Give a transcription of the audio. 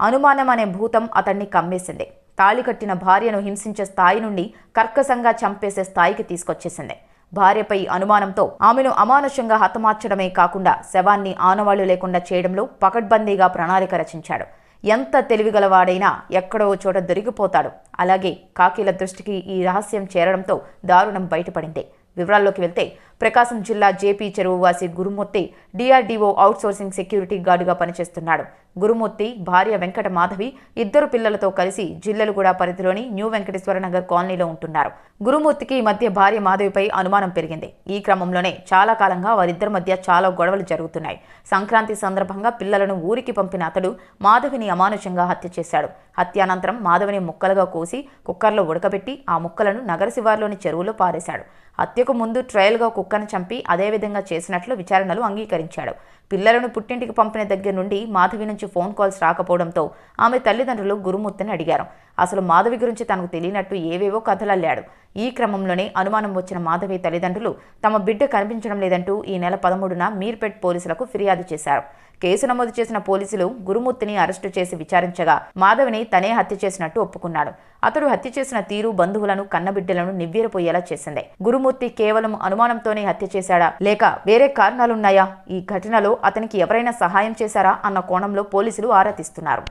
అనుమానం అనే భూతం అతన్ని కమ్మేసింది. తాళి కట్టిన భార్యను హింసించే స్థాయి నుండి కర్కశంగా చంపేసే స్థాయికి తీసుకొచ్చేసింది. భార్యపై అనుమానంతో ఆమెను అమానుషంగా హతమార్చడమే కాకుండా శవాన్ని ఆనవాళ్ళు లేకుండా చేయడంలో పకడ్బందీగా ప్రణాళిక రచించాడు. ఎంత తెలివిగలవాడైనా ఎక్కడో చోట దొరికిపోతాడు. అలాగే కాకీల దృష్టికి ఈ రహస్యం చేరడంతో దారుణం బయటపడింది. వివరాల్లోకి వెళ్తే ప్రకాశం జిల్లా జేపీ చెరువువాసి గురుమూర్తి డిఆర్డీఓ అవుట్సోర్సింగ్ సెక్యూరిటీ గార్డుగా పనిచేస్తున్నాడు. గురుమూర్తి భార్య వెంకట మాధవి ఇద్దరు పిల్లలతో కలిసి జిల్లెలుగూడ పరిధిలోని న్యూ వెంకటేశ్వర నగర్ కాలనీలో ఉంటున్నారు. గురుమూర్తికి ఈ మధ్య భార్య మాధవిపై అనుమానం పెరిగింది. ఈ క్రమంలోనే చాలా కాలంగా వారిద్దరి మధ్య చాలా గొడవలు జరుగుతున్నాయి. సంక్రాంతి సందర్భంగా పిల్లలను ఊరికి పంపిన అతడు మాధవిని అమానుషంగా హత్య చేశాడు. హత్యానంతరం మాధవిని ముక్కలుగా కోసి కుక్కర్లో ఉడకబెట్టి ఆ ముక్కలను నగర శివార్లోని చెరువులో పారేశాడు. హత్యకు ముందు ట్రయల్గా కుక్కను చంపి అదేవిధంగా చేసినట్లు విచారణలు అంగీకరించాడు. పిల్లలను పుట్టింటికి పంపిన దగ్గర నుండి మాధవి నుంచి ఫోన్ కాల్స్ రాకపోవడంతో ఆమె తల్లిదండ్రులు గురుమూర్తిని అడిగారు. అసలు మాధవి గురించి తనకు తెలియనట్టు ఏవేవో కథలల్లాడు. ఈ క్రమంలోనే అనుమానం వచ్చిన మాధవి తల్లిదండ్రులు తమ బిడ్డ కనిపించడం లేదంటూ ఈ నెల పదమూడున మీర్పేట్ పోలీసులకు ఫిర్యాదు చేశారు. కేసు నమోదు చేసిన పోలీసులు గురుమూర్తిని అరెస్టు చేసి విచారించగా మాధవిని తనే హత్య చేసినట్టు ఒప్పుకున్నాడు. అతడు హత్య చేసిన తీరు బంధువులను కన్నబిడ్డలను నివ్వెరపోయేలా చేసింది. గురుమూర్తి కేవలం అనుమానంతోనే హత్య చేశాడా? లేక వేరే కారణాలున్నాయా? ఈ ఘటనలో అతనికి ఎవరైనా సహాయం చేశారా? అన్న కోణంలో పోలీసులు ఆరా తీస్తున్నారు.